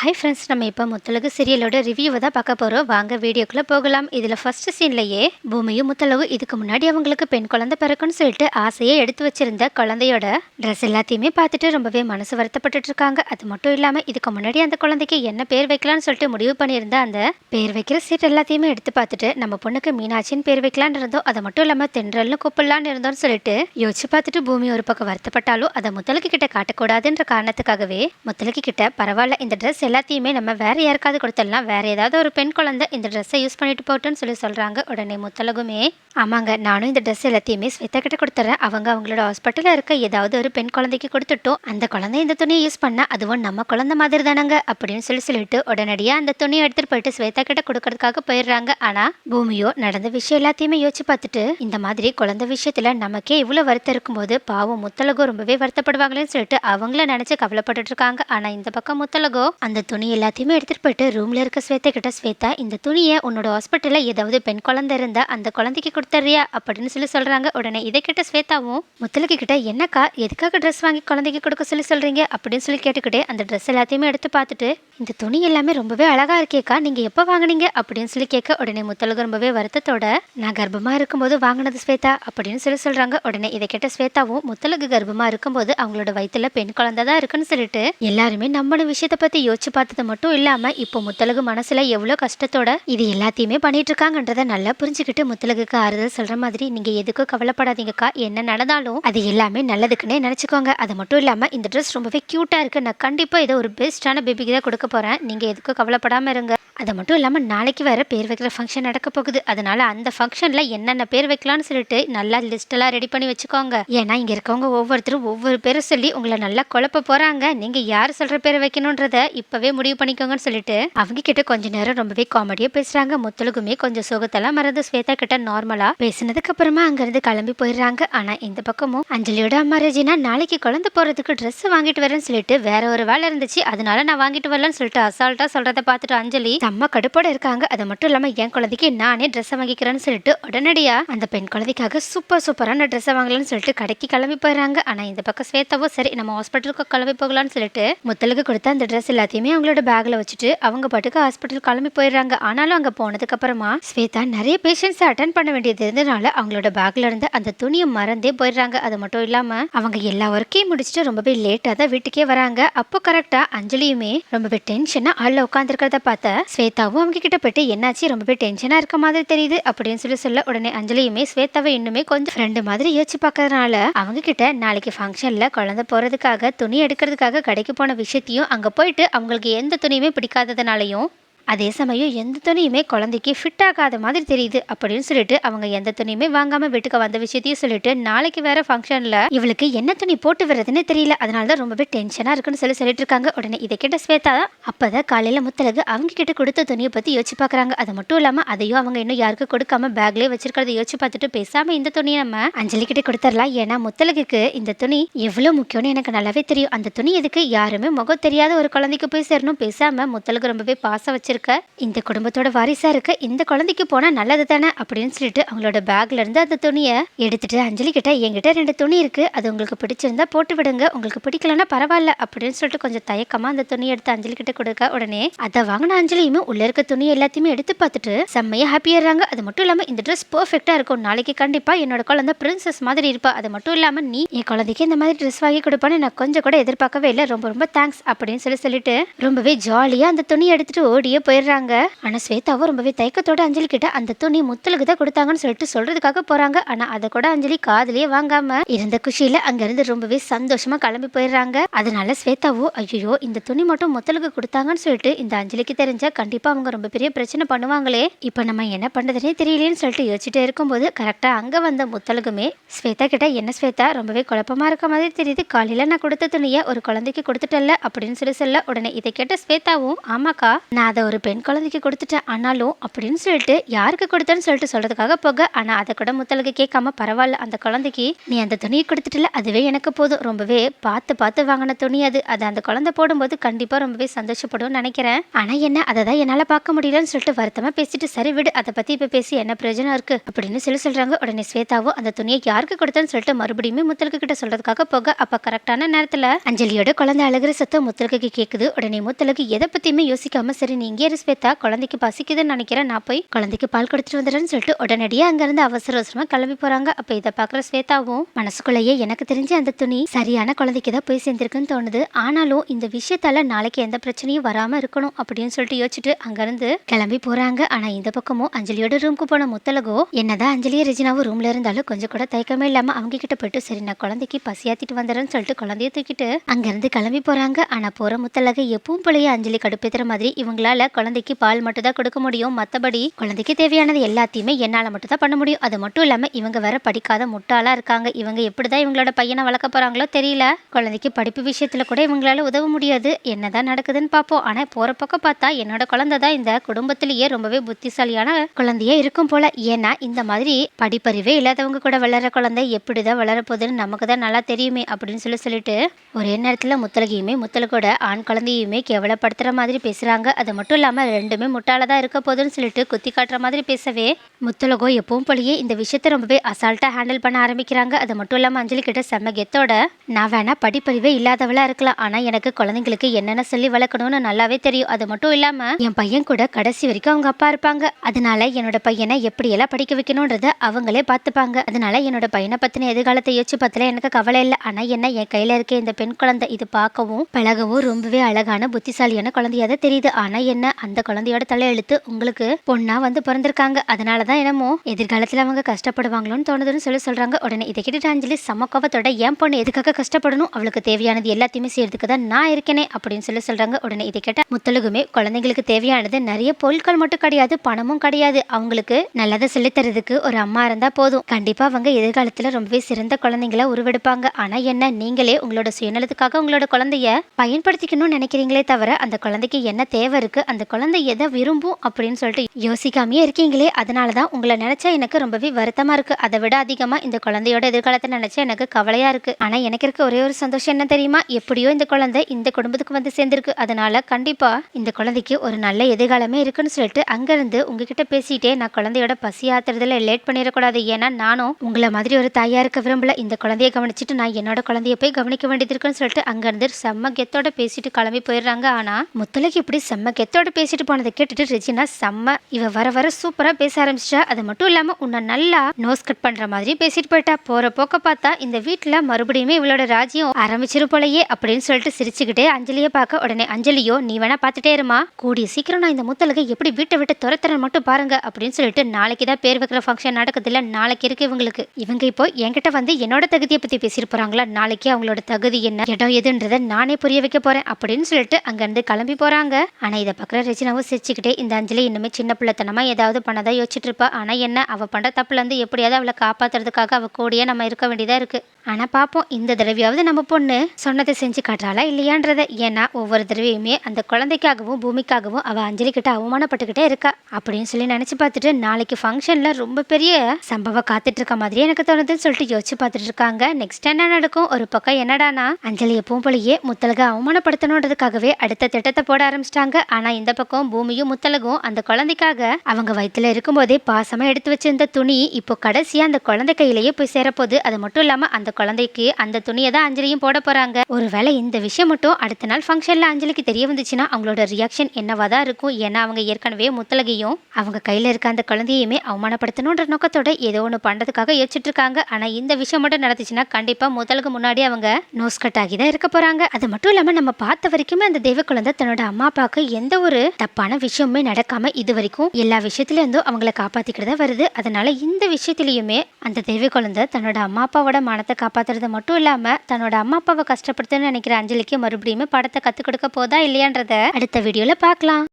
Hi friends நம்ம இப்போ முத்தலகு சீரியலோட ரிவ்யூவை தான் பார்க்க போகிறோம் வாங்க வீடியோக்குள்ளே போகலாம். இதில் ஃபர்ஸ்ட் சீன்லையே பூமியும் முத்தலகு இதுக்கு முன்னாடி அவங்களுக்கு பெண் குழந்தை பிறக்குன்னு சொல்லிட்டு ஆசையை எடுத்து வச்சிருந்த குழந்தையோட ட்ரெஸ் எல்லாத்தையுமே பார்த்துட்டு ரொம்பவே மனசு வருத்தப்பட்டுட்டு இருக்காங்க. அது மட்டும் இல்லாமல் இதுக்கு முன்னாடி அந்த குழந்தைக்கு என்ன பேர் வைக்கலாம்னு சொல்லிட்டு முடிவு பண்ணியிருந்த அந்த பேர் வைக்கிற சீட் எல்லாத்தையுமே எடுத்து பார்த்துட்டு நம்ம பொண்ணுக்கு மீனாட்சின்னு பேர் வைக்கலான்னு இருந்தோம். அது மட்டும் இல்லாமல் தென்றல்னு கூப்பிடலான்னு இருந்தோம்னு சொல்லிட்டு யோசிச்சு பார்த்துட்டு பூமி ஒரு பக்கம் வருத்தப்பட்டாலும் அதை முத்தலுக்கு கிட்ட காட்டக்கூடாதுன்ற காரணத்துக்காகவே முத்தலுக்கு கிட்ட பரவாயில்ல இந்த ட்ரெஸ் எல்லாத்தையுமே நம்ம வேற யாருக்காவது கொடுத்துடலாம். வேற ஏதாவது ஒரு பெண் குழந்தை இந்த ட்ரெஸ்ஸை யூஸ் பண்ணிட்டு போட்டுன்னு சொல்லி சொல்றாங்க. உடனே முத்தலகுமே ஆமாங்க நானும் இந்த ட்ரெஸ் எல்லாத்தையுமே ஸ்வேதா கிட்ட கொடுத்துறேன். அவங்க அவங்களோட ஹாஸ்பிட்டலில் இருக்க ஏதாவது ஒரு பெண் குழந்தைக்கு கொடுத்துட்டோம். அந்த குழந்தை இந்த துணியை யூஸ் பண்ணால் அதுவும் நம்ம குழந்தை மாதிரி தானங்க அப்படின்னு சொல்லி சொல்லிட்டு உடனடியாக அந்த துணியை எடுத்துகிட்டு போயிட்டு ஸ்வேதா கிட்ட கொடுக்கறதுக்காக போயிடுறாங்க. ஆனால் பூமியோ நடந்த விஷயம் எல்லாத்தையுமே யோசிச்சு பார்த்துட்டு இந்த மாதிரி குழந்தை விஷயத்துல நமக்கே இவ்வளோ வருத்தம் இருக்கும்போது பாவம் முத்தலகோ ரொம்பவே வருத்தப்படுவாங்களேன்னு சொல்லிட்டு அவங்கள நினச்சி கவலைப்பட்டுட்டு இருக்காங்க. ஆனால் இந்த பக்கம் முத்தலகோ அந்த துணி எல்லாத்தையுமே எடுத்துட்டு போயிட்டு ரூம்ல இருக்க ஸ்வேதா கிட்ட ஸ்வேதா இந்த துணியை உன்னோட ஹாஸ்பிட்டலில் ஏதாவது பெண் குழந்தை இருந்தா அந்த குழந்தைக்கு கொடுத்துறியா அப்படின்னு சொல்லி சொல்றாங்க. உடனே இதை கிட்ட ஸ்வேதாவும் முத்தலுக்கு கிட்ட என்னக்கா எதுக்காக ட்ரெஸ் வாங்கி குழந்தைக்கு கொடுக்க சொல்லி சொல்றீங்க? அப்படின்னு சொல்லி கேட்டுக்கிட்டு அந்த ட்ரெஸ் எல்லாத்தையுமே எடுத்து பார்த்துட்டு இந்த துணி எல்லாமே ரொம்பவே அழகா இருக்கேக்கா நீங்க எப்போ வாங்குனீங்க? அப்படின்னு சொல்லி கேட்க உடனே முத்தலுக்கு ரொம்பவே வருத்தத்தோட நான் கர்ப்பமாக இருக்கும்போது வாங்கினது ஸ்வேதா அப்படின்னு சொல்லி சொல்றாங்க. உடனே இதை கேட்ட ஸ்வேதாவும் முத்தலுக்கு கர்ப்பமா இருக்கும்போது அவங்களோட வயிற்றுல பெண் குழந்தை தான் இருக்குன்னு சொல்லிட்டு எல்லாருமே நம்மளோட விஷயத்த பத்தி யோசிச்சு பார்த்தது மட்டும் இல்லாம இப்போ முத்தலகு மனசுல எவ்வளவு கஷ்டத்தோட இது எல்லாத்தையுமே பண்ணிட்டு இருக்காங்கன்றத நல்லா புரிஞ்சுக்கிட்டு முத்தலகுக்கு ஆறுதல் சொல்ற மாதிரி நீங்க எதுக்கும் கவலைப்படாதீங்கக்கா. என்ன நடந்தாலும் அது எல்லாமே நல்லதுக்குன்னே நினைச்சுக்கோங்க. அது மட்டும் இல்லாம இந்த ட்ரெஸ் ரொம்பவே கியூட்டா இருக்கு நான் கண்டிப்பா இதை ஒரு பெஸ்டான பேபிக்கு தான் கொடுக்க போறேன். நீங்க எதுக்கும் கவலைப்படாம இருங்க. அது மட்டும் இல்லாமல் நாளைக்கு வேறு பேர் வைக்கிற ஃபங்க்ஷன் நடக்க போகுது. அதனால் அந்த ஃபங்க்ஷனில் என்னென்ன பேர் வைக்கலாம்னு சொல்லிட்டு நல்லா லிஸ்ட்டெல்லாம் ரெடி பண்ணி வச்சுக்கோங்க. ஏன்னா இங்கே இருக்கவங்க ஒவ்வொருத்தரும் ஒவ்வொரு பேரை சொல்லி உங்களை நல்லா குழப்ப போகிறாங்க நீங்கள் யார் சொல்கிற பேர் வைக்கணுன்றத இப்போவே முடிவு பண்ணிக்கோங்கன்னு சொல்லிட்டு அவங்க கிட்ட கொஞ்ச நேரம் ரொம்பவே காமெடியாக பேசுகிறாங்க முத்தலுக்குமே கொஞ்சம் சுகத்தெல்லாம் மறந்து ஸ்வேதா கிட்ட நார்மலாக பேசினதுக்கு அப்புறமா அங்கேருந்து கிளம்பி போயிடுறாங்க. ஆனால் இந்த பக்கமும் அஞ்சலியோட அம்மா ரஜினா நாளைக்கு குழந்தை போகிறதுக்கு ட்ரெஸ் வாங்கிட்டு வரேன்னு சொல்லிட்டு வேற ஒரு வேலை இருந்துச்சு. அதனால நான் வாங்கிட்டு வரலன்னு சொல்லிட்டு அசால்ட்டாக சொல்கிறத பார்த்துட்டு அஞ்சலி செம்ம கடுப்போட இருக்காங்க. அது மட்டும் இல்லாமல் என் குழந்தைக்கு நானே ட்ரெஸ்ஸை வாங்கிக்கிறேன்னு சொல்லிட்டு உடனடியாக அந்த பெண் குழந்தைக்காக சூப்பர் சூப்பரான ட்ரெஸ்ஸை வாங்கலாம்னு சொல்லிட்டு கடைக்கு கிளம்பி போயிடுறாங்க. ஆனால் இந்த பக்கம் ஸ்வேதாவோ சரி நம்ம ஹாஸ்பிட்டலுக்கு கிளம்பி போகலாம்னு சொல்லிட்டு முத்தலுக்கு கொடுத்த அந்த ட்ரெஸ் எல்லாத்தையுமே அவங்களோட பேக்கில் வச்சுட்டு அவங்க பாட்டுக்கு ஹாஸ்பிட்டல் கிளம்பி போயிடுறாங்க. ஆனாலும் அங்கே போனதுக்கு அப்புறமா ஸ்வேதா நிறைய பேஷண்ட்ஸை அட்டன் பண்ண வேண்டியது இருந்தனால அவங்களோட பேக்ல இருந்து அந்த துணியை மறந்தே போயிடுறாங்க. அது மட்டும் இல்லாமல் அவங்க எல்லா ஒர்க்கையும் முடிச்சுட்டு ரொம்பவே லேட்டாக தான் வீட்டுக்கே வராங்க. அப்போ கரெக்டாக அஞ்சலியுமே ரொம்பவே டென்ஷனாக ஆளில் உட்காந்துருக்கிறத பார்த்த ஸ்வேதாவும் அவங்க கிட்ட போயிட்டு என்னாச்சு? ரொம்பவே டென்ஷனாக இருக்க மாதிரி தெரியுது அப்படின்னு சொல்லி சொல்ல உடனே அஞ்சலியுமே ஸ்வேதாவை இன்னுமே கொஞ்சம் ஃப்ரெண்டு மாதிரி யோசிச்சு பார்க்கறதுனால அவங்க கிட்ட நாளைக்கு ஃபங்க்ஷனில் குழந்தை போகிறதுக்காக துணி எடுக்கிறதுக்காக கடைக்கு போன விஷயத்தையும் அங்கே போயிட்டு அவங்களுக்கு எந்த துணியுமே பிடிக்காததுனாலையும் அதே சமயம் எந்த துணியுமே குழந்தைக்கு ஃபிட் ஆகாத மாதிரி தெரியுது அப்படின்னு சொல்லிட்டு அவங்க எந்த துணியுமே வாங்காம வீட்டுக்கு வந்த விஷயத்தையும் சொல்லிட்டு நாளைக்கு வேற ஃபங்க்ஷன்ல இவளுக்கு என்ன துணி போட்டு வர்றதுன்னு தெரியல. அதனால தான் ரொம்பவே டென்ஷனா இருக்குன்னு சொல்லி சொல்லிட்டு இருக்காங்க. உடனே இதை கேட்ட ஸ்வேதா அப்பதான் காலையில முத்தலகு அவங்க கிட்ட கொடுத்த துணியை பத்தி யோசிச்சு பார்க்குறாங்க. அது மட்டும் இல்லாம அதையும் அவங்க இன்னும் யாருக்கு கொடுக்காம பேக்லயே வச்சிருக்கிறத யோசிச்சு பார்த்துட்டு பேசாம இந்த துணியை நம்ம அஞ்சலி கிட்ட கொடுத்துடலாம் ஏன்னா முத்தலகுக்கு இந்த துணி எவ்வளவு முக்கியம்னு எனக்கு நல்லாவே தெரியும். அந்த துணி எதுக்கு? யாருமே முகம் தெரியாத ஒரு குழந்தைக்கு போய் சேரணும். பேசாம முத்தலகு ரொம்பவே பாசம் வச்சிருக்க இந்த குடும்பத்தோட வாரிசா இருக்க இந்த குழந்தைக்கு போனா நல்லது தானே அப்படின்னு சொல்லிட்டு அவங்களோட பேக்ல இருந்து அந்த துணியை எடுத்துட்டு அஞ்சலி கிட்ட என்கிட்ட ரெண்டு துணி இருக்கு. அது உங்களுக்கு பிடிச்சிருந்தா போட்டு விடுங்க. உங்களுக்கு பிடிக்கலன்னா பரவாயில்ல. அப்படின்னு சொல்லிட்டு கொஞ்சம் தயக்கமா அந்த துணியை எடுத்து அஞ்சலி கிட்ட கொடுக்க உடனே அதை வாங்கின அஞ்சலியுமே உள்ள இருக்க துணி எல்லாத்தையுமே எடுத்து பார்த்துட்டு செம்மையா ஹாப்பியாடுறாங்க அது மட்டும் இல்லாம இந்த ட்ரெஸ் பெர்ஃபெக்டா இருக்கும். நாளைக்கு கண்டிப்பா என்னோட குழந்தை பிரின்சஸ் மாதிரி இருப்பா. அது மட்டும் இல்லாம நீ என் குழந்தைக்கு இந்த மாதிரி ட்ரெஸ் வாங்கி கொடுப்பான்னு நான் கொஞ்சம் கூட எதிர்பார்க்கவே இல்லை. ரொம்ப ரொம்ப தேங்க்ஸ் அப்படின்னு சொல்லி சொல்லிட்டு ரொம்பவே ஜாலியா அந்த துணியை எடுத்துட்டு ஓடியே போயிடுறாங்க. ஆனால் ஸ்வேதாவும் ரொம்பவே தயக்கத்தோட அஞ்சலி கிட்ட அந்த துணி முத்தலுக்கு தான் கொடுத்தாங்கன்னு சொல்லிட்டு சொல்றதுக்காக போறாங்க. ஆனா அதை கூட அஞ்சலி காதலியே வாங்காம இருந்த குஷியில அங்கிருந்து ரொம்பவே சந்தோஷமா கிளம்பி போயிடுறாங்க. அதனால ஸ்வேதாவோ ஐயோ இந்த துணி மட்டும் முத்தலுக்கு கொடுத்தாங்கன்னு சொல்லிட்டு இந்த அஞ்சலிக்கு தெரிஞ்சா கண்டிப்பா அவங்க ரொம்ப பெரிய பிரச்சனை பண்ணுவாங்களே. இப்போ நம்ம என்ன பண்ணுறதுனே தெரியலேன்னு சொல்லிட்டு யோசிச்சுட்டே இருக்கும்போது கரெக்டா அங்க வந்த முத்தலுக்குமே ஸ்வேதா கிட்ட என்ன ஸ்வேதா ரொம்பவே குழப்பமா இருக்க மாதிரி தெரியுது. காலையில நான் கொடுத்த துணியை ஒரு குழந்தைக்கு கொடுத்துட்டல அப்படின்னு சொல்லி சொல்ல உடனே இதை கேட்ட ஸ்வேதாவும் ஆமாக்கா நான் அதை ஒரு ஒரு பெண் குழந்தைக்கு கொடுத்துட்டேன் ஆனாலும் அப்படின்னு சொல்லிட்டு யாருக்கு கொடுத்தேன்னு சொல்லிட்டு சொல்கிறதுக்காக போக ஆனால் அதை கூட முத்தலுக்கு கேட்காம பரவாயில்ல அந்த குழந்தைக்கு நீ அந்த துணியை கொடுத்துட்டல அதுவே எனக்கு போதும். ரொம்பவே பார்த்து பார்த்து வாங்கின துணி அது. அது அந்த குழந்தை போடும்போது கண்டிப்பாக ரொம்பவே சந்தோஷப்படும் நினைக்கிறேன். ஆனால் என்ன அதை தான் என்னால் பார்க்க முடியலன்னு சொல்லிட்டு வருத்தமாக பேசிட்டு சரி விடு அதை பற்றி இப்போ பேசி என்ன பிரயோஜனம் இருக்குது அப்படின்னு சொல்லி சொல்கிறாங்க உடனே ஸ்வேதாவும் அந்த துணியை யாருக்கு கொடுத்தேன்னு சொல்லிட்டு மறுபடியுமே முத்தலுக்கு கிட்ட சொல்கிறதுக்காக போக அப்போ கரெக்டான நேரத்தில் அஞ்சலியோட குழந்தை அழுகிற சத்தம் முத்தலுக்கு கேட்குது உடனே முத்தலுக்கு எதை பற்றியுமே யோசிக்காமல் சரி நீங்கள் இங்கே இரு ஸ்வேதா குழந்தைக்கு பசிக்குதுன்னு நினைக்கிறேன். நான் போய் குழந்தைக்கு பால் கொடுத்துட்டு வந்துடுறேன்னு சொல்லிட்டு உடனடியாக அங்கேருந்து அவசர அவசரமாக கிளம்பி போகிறாங்க அப்போ இதை பார்க்குற ஸ்வேதாவும் மனசுக்குள்ளேயே எனக்கு தெரிஞ்ச அந்த துணி சரியான குழந்தைக்கு தான் போய் சேர்ந்திருக்குன்னு தோணுது. ஆனாலும் இந்த விஷயத்தால் நாளைக்கு எந்த பிரச்சனையும் வராமல் இருக்கணும் அப்படின்னு சொல்லிட்டு யோசிச்சுட்டு அங்கேருந்து கிளம்பி போகிறாங்க ஆனால் இந்த பக்கமும் அஞ்சலியோட ரூமுக்கு போன முத்தலகோ என்னதான் அஞ்சலியும் ரெஜினாவும் ரூமில் இருந்தாலும் கொஞ்சம் கூட தயக்கமே இல்லாமல் அவங்க கிட்ட போயிட்டு சரி நான் குழந்தைக்கு பசியாத்திட்டு வந்துடுறேன்னு சொல்லிட்டு குழந்தைய தூக்கிட்டு அங்கேருந்து கிளம்பி போகிறாங்க ஆனால் போகிற முத்தலகை எப்பவும் போலயே அஞ்சலி கடுப்பேத்துற மாதிரி இவங்களால குழந்தைக்கு பால் மட்டும் தான் கொடுக்க முடியும். மற்றபடி குழந்தைக்கு தேவையானது எல்லாத்தையுமே என்னால் மட்டும் தான் பண்ண முடியும். அது மட்டும் இல்லாமல் இவங்க வேற படிக்காத முட்டாளாக இருக்காங்க. இவங்க எப்படி தான் இவங்களோட பையனை வளர்க்க போகிறாங்களோ தெரியல. குழந்தைக்கு படிப்பு விஷயத்தில் கூட இவங்களால உதவ முடியாது. என்னதான் நடக்குதுன்னு பார்ப்போம். ஆனால் போகிற பக்கம் பார்த்தா என்னோட குழந்தை தான் இந்த குடும்பத்திலேயே ரொம்பவே புத்திசாலியான குழந்தையே இருக்கும் போல. ஏன்னா இந்த மாதிரி படிப்பறிவே இல்லாதவங்க கூட வளர குழந்தை எப்படிதான் வளரப்போகுதுன்னு நமக்கு தான் நல்லா தெரியுமே அப்படின்னு சொல்லி சொல்லிட்டு ஒரே நேரத்தில் முத்தலகையுமே முத்தலகோட ஆண் குழந்தையுமே கேவலப்படுத்துகிற மாதிரி பேசுகிறாங்க அது மட்டும் இல்லாமல் ரெண்டுமே முட்டாளதா இருக்க போதுன்னு சொல்லிட்டு குத்தி காட்டுற மாதிரி பேசவே முத்துலகோ எப்பவும் போலயே இந்த விஷயத்த ரொம்பவே அசால்ட்டா ஹேண்டில் பண்ண ஆரம்பிக்கிறாங்க. அது மட்டும் இல்லாமல் அஞ்சலி கிட்ட செம்ம கெத்தோட நான் வேணா படிப்பறிவே இல்லாதவளா இருக்கலாம். ஆனா எனக்கு குழந்தைங்களுக்கு என்னென்ன சொல்லி வளர்க்கணும்னு நல்லாவே தெரியும். அது மட்டும் இல்லாம என் பையன் கூட கடைசி வரைக்கும் அவங்க அப்பா இருப்பாங்க. அதனால என்னோட பையனை எப்படியெல்லாம் படிக்க வைக்கணும்ன்றத அவங்களே பார்த்துப்பாங்க. அதனால என்னோட பையனை பத்தின எதிர்காலத்தை யோசிச்சு பார்த்தல எனக்கு கவலை இல்லை. ஆனா என்ன என் கையில இருக்க இந்த பெண் குழந்தை இது பார்க்கவும் பழகவும் ரொம்பவே அழகான புத்திசாலியான குழந்தையா தெரியுது. ஆனா என்ன அந்த குழந்தையோட தலையெழுத்து உங்களுக்கு பொண்ணா வந்து பிறந்திருக்காங்க. அதனால தான் என்னமோ எதிர்காலத்தில் அவங்க கஷ்டப்படுவாங்களோன்னு தோணுதுன்னு சொல்லி சொல்றாங்க. உடனே இதை கேட்டுட்டு அஞ்சலி சம கோபத்தோட என் பொண்ணு எதுக்காக கஷ்டப்படணும்? அவளுக்கு தேவையானது எல்லாத்தையுமே செய்யறதுக்கு தான் நான் இருக்கேனே அப்படின்னு சொல்லி சொல்றாங்க. உடனே இதை கேட்ட முத்தலுகுமே குழந்தைங்களுக்கு தேவையானது நிறைய பொருட்கள் மட்டும் கிடையாது பணமும் கிடையாது. அவங்களுக்கு நல்லதை சொல்லித்தரதுக்கு ஒரு அம்மா இருந்தா போதும். கண்டிப்பா அவங்க எதிர்காலத்தில் ரொம்பவே சிறந்த குழந்தைங்கள உருவெடுப்பாங்க. ஆனா என்ன நீங்களே உங்களோட சுயநலத்துக்காக உங்களோட குழந்தைய பயன்படுத்திக்கணும்னு நினைக்கிறீங்களே தவிர அந்த குழந்தைக்கு என்ன தேவை இருக்கு அந்த அந்த குழந்தை எதை விரும்பும் அப்படின்னு சொல்லிட்டு யோசிக்காமையே இருக்கீங்களே அதனால தான் உங்களை நினைச்சா எனக்கு ரொம்பவே வருத்தமா இருக்கு. அதை விட அதிகமா இந்த குழந்தையோட எதிர்காலத்தை நினைச்சா எனக்கு கவலையா இருக்கு. ஆனா எனக்கு இருக்க ஒரே ஒரு சந்தோஷம் என்ன தெரியுமா? எப்படியோ இந்த குழந்தை இந்த குடும்பத்துக்கு வந்து சேர்ந்திருக்கு. அதனால கண்டிப்பா இந்த குழந்தைக்கு ஒரு நல்ல எதிர்காலமே இருக்குன்னு சொல்லிட்டு அங்கிருந்து உங்ககிட்ட பேசிட்டே நான் குழந்தையோட பசி ஆத்துறதுல லேட் பண்ணிடக்கூடாது. ஏன்னா நானும் உங்களை மாதிரி ஒரு தாயா இருக்க விரும்பல. இந்த குழந்தைய கவனிச்சுட்டு நான் என்னோட குழந்தைய போய் கவனிக்க வேண்டியது இருக்குன்னு சொல்லிட்டு அங்கிருந்து செம்ம கெத்தோட பேசிட்டு கிளம்பி போயிடுறாங்க. ஆனா முத்தலைக்கு இப்படி செம்ம கெத்தோட பேசிட்டு போனதை கேட்டுட்டு ரெஜினா செம்ம. இவ வர வர சூப்பரா பேச ஆரம்பிச்சிட்டா. அது மட்டும் இல்லாம உன்னை நல்லா நோஸ் கட் பண்ற மாதிரி பேசிட்டு போயிட்டா. போற போக்க பார்த்தா இந்த வீட்டுல மறுபடியுமே இவளோட ராஜ்யம் ஆரம்பிச்சிரு போலயே அப்படின்னு சொல்லிட்டு சிரிச்சுக்கிட்டே அஞ்சலியை பார்க்க உடனே அஞ்சலியோ நீ வேணா பார்த்துட்டே இருமா. கூடிய சீக்கிரம் நான் இந்த முத்தலகை எப்படி வீட்டை விட்டு துரத்துறேன் மட்டும் பாருங்க அப்படின்னு சொல்லிட்டு நாளைக்கு தான் பேர் வைக்கிற ஃபங்க்ஷன் நடக்குது இல்ல நாளைக்கு இருக்கு இவங்களுக்கு. இவங்க இப்போ என்கிட்ட வந்து என்னோட தகுதியை பத்தி பேசிட்டு போறாங்களா? நாளைக்கு அவங்களோட தகுதி என்ன? இடம் எதுன்றதை நானே புரிய வைக்க போறேன் அப்படின்னு சொல்லிட்டு அங்கிருந்து கிளம்பி போறாங்க. ஆனா இதை பார்க்குற ரெஜினாவும் சிரிச்சுக்கிட்டே இந்த அஞ்சலி இன்னுமே சின்ன பிள்ளைத்தனமாக ஏதாவது பண்ணதா யோசிச்சுட்டு இருப்பா ஆனால் என்ன அவள் பண்ணுற தப்புல இருந்து எப்படியாவது அவளை காப்பாத்துறதுக்காக அவள் கூடயே நம்ம இருக்க வேண்டியதாக இருக்கு. ஆனால் பார்ப்போம் இந்த தடவையாவது நம்ம பொண்ணு சொன்னதை செஞ்சு காட்டுறாளா இல்லையான்றத. ஏன்னா ஒவ்வொரு தடவையுமே அந்த குழந்தைக்காகவும் பூமிக்காகவும் அவள் அஞ்சலி கிட்ட அவமானப்பட்டுக்கிட்டே இருக்கா. அப்படின்னு சொல்லி நினச்சி பார்த்துட்டு நாளைக்கு ஃபங்க்ஷனில் ரொம்ப பெரிய சம்பவம் காத்துட்டு இருக்க மாதிரியே எனக்கு தோணுதுன்னு சொல்லிட்டு யோசிச்சு பார்த்துட்டு இருக்காங்க நெக்ஸ்ட் என்ன நடக்கும்? ஒரு பக்கம் என்னடானா அஞ்சலி எப்பவும் போலயே முத்தலக அவமானப்படுத்தணுன்றதுக்காகவே அடுத்த திட்டத்தை போட ஆரம்பிச்சிட்டாங்க. ஆனால் இந்த அந்த பக்கம் பூமியும் முத்தலகும். அந்த குழந்தைக்காக அவங்க வயிற்றுல இருக்கும்போதே பாசமா எடுத்து வச்சிருந்த துணி இப்போ கடைசியா அந்த குழந்தை கையிலேயே போய் சேரப்போகுது. அது மட்டும் இல்லாம அந்த குழந்தைக்கு அந்த துணியை தான் அஞ்சலியும் போட போறாங்க. ஒருவேளை இந்த விஷயம் மட்டும் அடுத்த நாள் ஃபங்க்ஷன்ல அஞ்சலிக்கு தெரிய வந்துச்சுன்னா அவங்களோட ரியாக்ஷன் என்னவா தான் இருக்கும்? ஏன்னா அவங்க ஏற்கனவே முத்தலகையும் அவங்க கையில இருக்க அந்த குழந்தையுமே அவமானப்படுத்தணுன்ற நோக்கத்தோட ஏதோ ஒன்று பண்றதுக்காக யோசிச்சுட்டு இருக்காங்க. ஆனா இந்த விஷயம் மட்டும் நடந்துச்சுன்னா கண்டிப்பா முதலுக்கு முன்னாடி அவங்க நோஸ் கட் ஆகி தான் இருக்க போறாங்க. அது மட்டும் இல்லாம நம்ம பார்த்த வரைக்குமே அந்த தெய்வ குழந்தை தன்னோட அம்மா அப்பாவுக்கு எந்த ஒரு ஒரு தப்பான விஷயமுமே நடக்காம இது வரைக்கும் எல்லா விஷயத்துல இருந்தும் அவங்கள காப்பாத்திக்கிட்டு தான் வருது. அதனால இந்த விஷயத்திலயுமே அந்த தெய்வ குழந்தை தன்னோட அம்மா அப்பாவோட மானத்தை காப்பாத்துறது மட்டும் இல்லாம தன்னோட அம்மா அப்பாவை கஷ்டப்படுத்துன்னு நினைக்கிற அஞ்சலிக்கு மறுபடியும் படத்தை கத்துக் கொடுக்க போதா இல்லையான்றத அடுத்த வீடியோல பார்க்கலாம்.